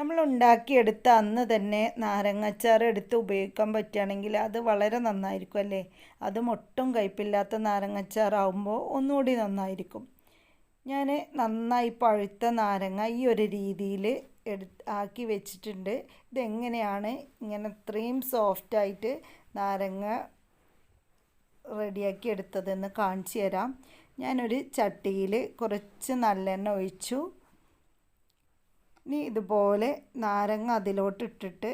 നമ്മൾ ഉണ്ടാക്കിയെടുത്ത അന്ന് തന്നെ നാരങ്ങാച്ചാർ എടുത്ത് ഉപയോഗിക്കാൻ പറ്റുകയാണെങ്കിൽ അത് വളരെ നന്നായിരിക്കും അല്ലേ? അതും ഒട്ടും കയ്പില്ലാത്ത നാരങ്ങാച്ചാറാവുമ്പോൾ ഒന്നുകൂടി നന്നായിരിക്കും. ഞാൻ നന്നായി പഴുത്ത നാരങ്ങ ഈ ഒരു രീതിയിൽ എടു ആക്കി വെച്ചിട്ടുണ്ട്. ഇതെങ്ങനെയാണ് ഇങ്ങനെ ഇത്രയും സോഫ്റ്റായിട്ട് നാരങ്ങ റെഡിയാക്കി എടുത്തതെന്ന് കാണിച്ചു തരാം. ഞാനൊരു ചട്ടിയിൽ കുറച്ച് നല്ലെണ്ണ ഒഴിച്ചു. ഇനി ഇതുപോലെ നാരങ്ങ അതിലോട്ട് ഇട്ടിട്ട്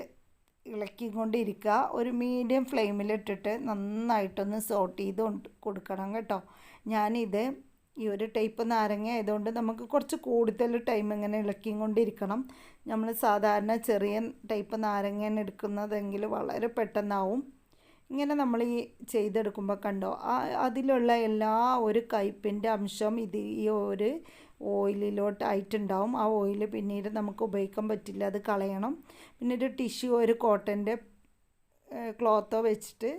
ഇളക്കിക്കൊണ്ടിരിക്കുക. ഒരു മീഡിയം ഫ്ലെയിമിലിട്ടിട്ട് നന്നായിട്ടൊന്ന് സോട്ട് ചെയ്ത് കൊടുക്കണം കേട്ടോ. ഞാനിത് ഈ ഒരു ടൈപ്പ് നാരങ്ങ ആയതുകൊണ്ട് നമുക്ക് കുറച്ച് കൂടുതൽ ടൈം ഇങ്ങനെ ഇളക്കി കൊണ്ടിരിക്കണം നമ്മൾ സാധാരണ ചെറിയ ടൈപ്പ് നാരങ്ങ എടുക്കുന്നതെങ്കിൽ വളരെ പെട്ടെന്നാവും. ഇങ്ങനെ നമ്മൾ ഈ ചെയ്തെടുക്കുമ്പോൾ കണ്ടോ അതിലുള്ള എല്ലാ ഒരു കയ്പിന്റെ അംശം ഇത് ഈ ഒരു ഓയിലിലോട്ട് ഓയിലിലോട്ടായിട്ടുണ്ടാവും ആ ഓയിൽ പിന്നീട് നമുക്ക് ഉപയോഗിക്കാൻ പറ്റില്ല അത് കളയണം. പിന്നെ ഒരു ടിഷ്യൂ ഒരു കോട്ടന്റെ ക്ലോത്തോ വെച്ചിട്ട്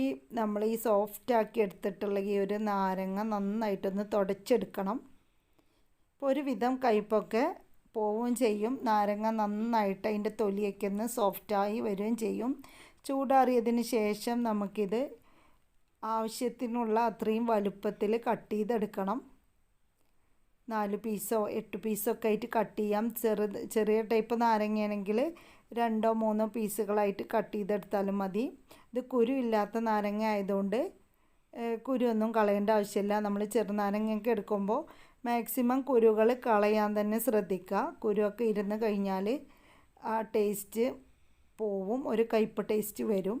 ഈ നമ്മൾ ഈ സോഫ്റ്റ് ആക്കി എടുത്തിട്ടുള്ള ഈ ഒരു നാരങ്ങ നന്നായിട്ടൊന്ന് തുടച്ചെടുക്കണം. ഇപ്പോൾ ഒരുവിധം കയ്പൊക്കെ പോവുകയും ചെയ്യും. നാരങ്ങ നന്നായിട്ട് അതിന്റെ തൊലിയൊക്കെ ഒന്ന് സോഫ്റ്റായി വരികയും ചെയ്യും. ചൂടാറിയതിന് ശേഷം നമുക്കിത് ആവശ്യത്തിനുള്ള അത്രയും വലുപ്പത്തിൽ കട്ട് ചെയ്തെടുക്കണം. നാല് പീസോ എട്ട് പീസോ ഒക്കെ ആയിട്ട് കട്ട് ചെയ്യാം. ചെറു ചെറിയ ടൈപ്പ് നാരങ്ങയാണെങ്കിൽ രണ്ടോ മൂന്നോ പീസുകളായിട്ട് കട്ട് ചെയ്തെടുത്താലും മതി. ഇത് കുരു ഇല്ലാത്ത നാരങ്ങ ആയതുകൊണ്ട് കുരുവൊന്നും കളയേണ്ട ആവശ്യമില്ല. നമ്മൾ ചെറുനാരങ്ങയൊക്കെ എടുക്കുമ്പോൾ മാക്സിമം കുരുകൾ കളയാൻ തന്നെ ശ്രദ്ധിക്കുക. കുരുവൊക്കെ ഇരുന്ന് കഴിഞ്ഞാൽ ആ ടേസ്റ്റ് പോവും ഒരു കയ്പ് ടേസ്റ്റ് വരും.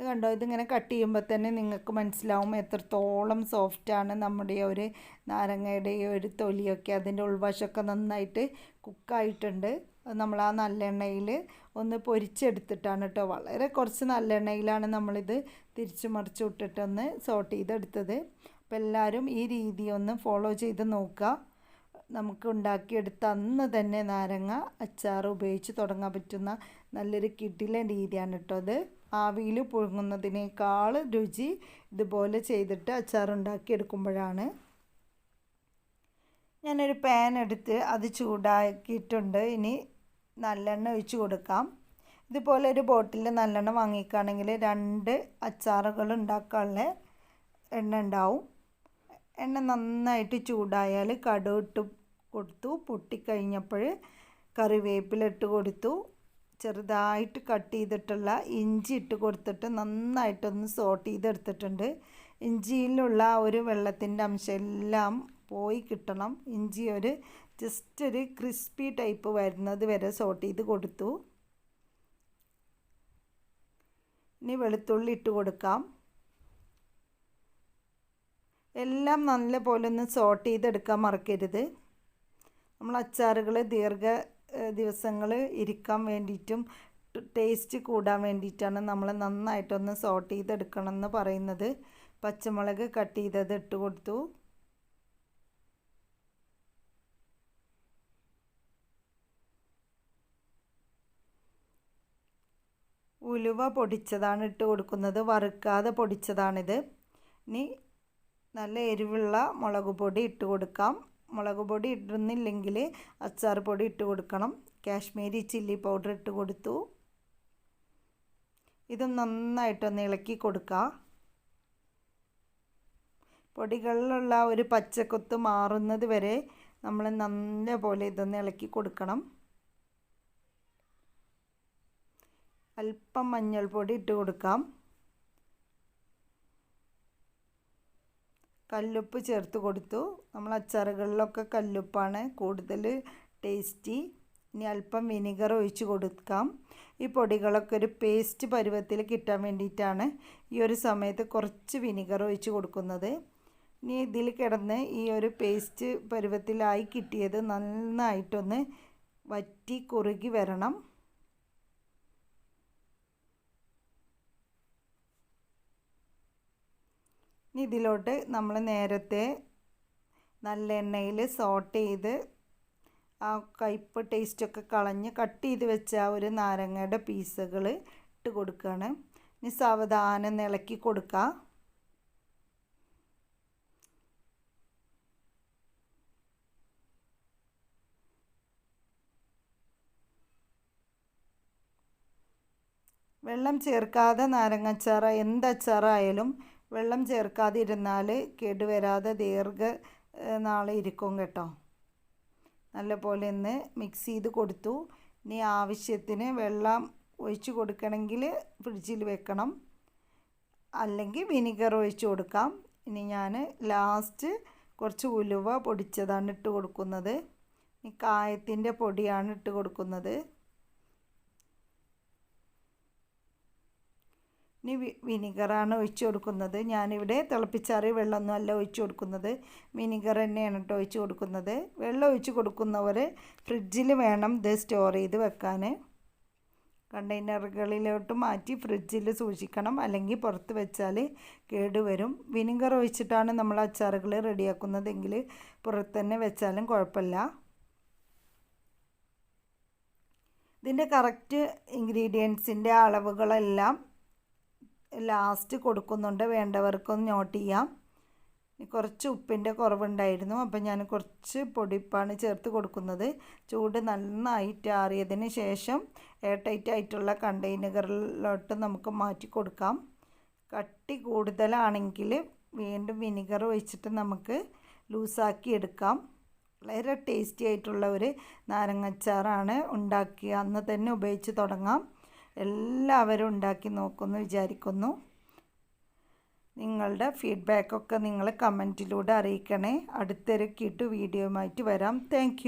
ഇത് കണ്ടോ? ഇതിങ്ങനെ കട്ട് ചെയ്യുമ്പോൾ തന്നെ നിങ്ങൾക്ക് മനസ്സിലാവും എത്രത്തോളം സോഫ്റ്റാണ് നമ്മുടെ ഒരു നാരങ്ങയുടെ ഒരു തൊലിയൊക്കെ. അതിന്റെ ഉൾവശമൊക്കെ നന്നായിട്ട് കുക്കായിട്ടുണ്ട് നമ്മൾ ആ നല്ലെണ്ണയിൽ ഒന്ന് പൊരിച്ചെടുത്തിട്ടാണ് കേട്ടോ വളരെ കുറച്ച് നല്ലെണ്ണയിലാണ് നമ്മളിത് തിരിച്ചു മറിച്ച് വിട്ടിട്ടൊന്ന് സോട്ട് ചെയ്തെടുത്തത്. അപ്പോൾ എല്ലാവരും ഈ രീതി ഒന്ന് ഫോളോ ചെയ്ത് നോക്കുക. നമുക്ക് ഉണ്ടാക്കിയെടുത്ത അന്ന് തന്നെ നാരങ്ങ അച്ചാർ ഉപയോഗിച്ച് തുടങ്ങാൻ പറ്റുന്ന നല്ലൊരു കിടിലൻ രീതിയാണ് കേട്ടോ അത്. ആവിയിൽ പുഴുങ്ങുന്നതിനേക്കാൾ രുചി ഇതുപോലെ ചെയ്തിട്ട് അച്ചാർ ഉണ്ടാക്കിയെടുക്കുമ്പോഴാണ് ഞാനൊരു പാൻ എടുത്ത് അത് ചൂടാക്കിയിട്ടുണ്ട്. ഇനി നല്ലെണ്ണ ഒഴിച്ച് കൊടുക്കാം. ഇതുപോലെ ഒരു ബോട്ടിൽ നല്ലെണ്ണ വാങ്ങിക്കുകയാണെങ്കിൽ രണ്ട് അച്ചാറുകൾ ഉണ്ടാക്കാനുള്ള എണ്ണ ഉണ്ടാവും. എണ്ണ നന്നായിട്ട് ചൂടായാൽ കടുക് ഇട്ട് കൊടുത്തു. പൊട്ടിക്കഴിഞ്ഞപ്പോൾ കറിവേപ്പിലിട്ട് കൊടുത്തു. ചെറുതായിട്ട് കട്ട് ചെയ്തിട്ടുള്ള ഇഞ്ചി ഇട്ട് കൊടുത്തിട്ട് നന്നായിട്ടൊന്ന് സോട്ട് ചെയ്തെടുത്തിട്ടുണ്ട്. ഇഞ്ചിയിലുള്ള ഒരു വെള്ളത്തിന്റെ അംശം എല്ലാം പോയി കിട്ടണം. ഇഞ്ചി ഒരു ജസ്റ്റ് ഒരു ക്രിസ്പി ടൈപ്പ് വരുന്നത് വരെ സോട്ട് ചെയ്ത് കൊടുത്തു. ഇനി വെളുത്തുള്ളി ഇട്ട് കൊടുക്കാം. എല്ലാം നല്ല പോലെ ഒന്ന് സോട്ട് ചെയ്തെടുക്കാൻ മറക്കരുത്. നമ്മൾ അച്ചാറുകൾ ദീർഘ ദിവസങ്ങൾ ഇരിക്കാൻ വേണ്ടിയിട്ടും ടേസ്റ്റ് കൂടാൻ വേണ്ടിയിട്ടാണ് നമ്മൾ നന്നായിട്ടൊന്ന് സോട്ട് ചെയ്തെടുക്കണം എന്ന് പറയുന്നത്. പച്ചമുളക് കട്ട് ചെയ്തത് ഇട്ട് കൊടുത്തു. ഉലുവ പൊടിച്ചതാണ് ഇട്ട് കൊടുക്കുന്നത്. വറുക്കാതെ പൊടിച്ചതാണിത്. ഇനി നല്ല എരിവുള്ള മുളക് പൊടി ഇട്ട് കൊടുക്കാം. മുളക് പൊടി ഇടുന്നില്ലെങ്കിൽ അച്ചാർ പൊടി ഇട്ട് കൊടുക്കണം. കാശ്മീരി ചില്ലി പൗഡർ ഇട്ട് കൊടുത്തു. ഇത് നന്നായിട്ടൊന്ന് ഇളക്കി കൊടുക്കുക പൊടികളിലുള്ള ഒരു പച്ചക്കൊത്ത് മാറുന്നത് വരെ നമ്മൾ നല്ല പോലെ ഇതൊന്ന് ഇളക്കി കൊടുക്കണം. അല്പം മഞ്ഞൾപ്പൊടി ഇട്ട് കൊടുക്കാം. കല്ലുപ്പ് ചേർത്ത് കൊടുത്തു. നമ്മൾ അച്ചാറുകളിലൊക്കെ കല്ലുപ്പാണ് കൂടുതൽ ടേസ്റ്റി. ഇനി അല്പം വിനിഗർ ഒഴിച്ച് കൊടുക്കാം. ഈ പൊടികളൊക്കെ ഒരു പേസ്റ്റ് പരുവത്തിൽ കിട്ടാൻ വേണ്ടിയിട്ടാണ് ഈ ഒരു സമയത്ത് കുറച്ച് വിനിഗർ ഒഴിച്ച് കൊടുക്കുന്നത്. ഇനി ഇതിൽ കിടന്ന് ഈ ഒരു പേസ്റ്റ് പരുവത്തിലായി കിട്ടിയത് നന്നായിട്ടൊന്ന് വറ്റി കുറുകി വരണം. ഇനി ഇതിലോട്ട് നമ്മൾ നേരത്തെ നല്ല എണ്ണയിൽ സോട്ട് ചെയ്ത് ആ കയ്പ് ടേസ്റ്റൊക്കെ കളഞ്ഞ് കട്ട് ചെയ്ത് വെച്ച ആ ഒരു നാരങ്ങയുടെ പീസുകൾ ഇട്ട് കൊടുക്കുകയാണ് ഇനി സാവധാനം ഇളക്കി കൊടുക്കുക വെള്ളം ചേർക്കാതെ നാരങ്ങ എന്തച്ചാറായാലും വെള്ളം ചേർക്കാതിരുന്നാൽ കേടുവരാതെ ദീർഘ നാളെ ഇരിക്കും കേട്ടോ. നല്ലപോലെ ഒന്ന് മിക്സ് ചെയ്ത് കൊടുത്തു. ഇനി ആവശ്യത്തിന് വെള്ളം ഒഴിച്ച് കൊടുക്കണമെങ്കിൽ ഫ്രിഡ്ജിൽ വെക്കണം. അല്ലെങ്കിൽ വിനിഗർ ഒഴിച്ച് കൊടുക്കാം. ഇനി ഞാൻ ലാസ്റ്റ് കുറച്ച് ഉലുവ പൊടിച്ചതാണ് ഇട്ട് കൊടുക്കുന്നത്. ഈ കായത്തിന്റെ പൊടിയാണ് ഇട്ട് കൊടുക്കുന്നത്. ഇനി വിനിഗറാണ് ഒഴിച്ചു കൊടുക്കുന്നത്. ഞാനിവിടെ തിളപ്പിച്ചാറിയ വെള്ളമൊന്നും അല്ല ഒഴിച്ച് കൊടുക്കുന്നത്. വിനിഗർ തന്നെയാണ് കേട്ടോ ഒഴിച്ച് കൊടുക്കുന്നത്. വെള്ളം ഒഴിച്ച് കൊടുക്കുന്നവർ ഫ്രിഡ്ജിൽ വേണം ഇത് സ്റ്റോർ ചെയ്ത് വെക്കാൻ കണ്ടെയ്നറുകളിലോട്ട് മാറ്റി ഫ്രിഡ്ജിൽ സൂക്ഷിക്കണം. അല്ലെങ്കിൽ പുറത്ത് വെച്ചാൽ കേടുവരും വിനിഗർ ഒഴിച്ചിട്ടാണ് നമ്മൾ അച്ചാറുകൾ റെഡിയാക്കുന്നതെങ്കിൽ പുറത്ത് തന്നെ വെച്ചാലും കുഴപ്പമില്ല. ഇതിന്റെ കറക്റ്റ് ഇൻഗ്രീഡിയൻസിന്റെ അളവുകളെല്ലാം ലാസ്റ്റ് കൊടുക്കുന്നുണ്ട്. വേണ്ടവർക്കൊന്ന് നോട്ട് ചെയ്യാം. കുറച്ച് ഉപ്പിന്റെ കുറവുണ്ടായിരുന്നു. അപ്പം ഞാൻ കുറച്ച് പൊടിപ്പാണ് ചേർത്ത് കൊടുക്കുന്നത്. ചൂട് നന്നായിട്ട് ആറിയതിന് ശേഷം എയർ ടൈറ്റ് ആയിട്ടുള്ള കണ്ടെയ്നറിലോട്ട് നമുക്ക് മാറ്റി കൊടുക്കാം. കട്ടി കൂടുതലാണെങ്കിൽ വീണ്ടും വിനിഗർ ഒഴിച്ചിട്ട് നമുക്ക് ലൂസാക്കി എടുക്കാം. വളരെ ടേസ്റ്റി ആയിട്ടുള്ള ഒരു നാരങ്ങച്ചാറാണ്. ഉണ്ടാക്കി അന്ന് തന്നെ ഉപയോഗിച്ച് തുടങ്ങാം. എല്ലാവരും ഉണ്ടാക്കി നോക്കുമെന്ന് വിചാരിക്കുന്നു. നിങ്ങളുടെ ഫീഡ്ബാക്കൊക്കെ നിങ്ങൾ കമന്റിലൂടെ അറിയിക്കണേ. അടുത്തൊരു കിട്ടു വീഡിയോയുമായിട്ട് വരാം. താങ്ക്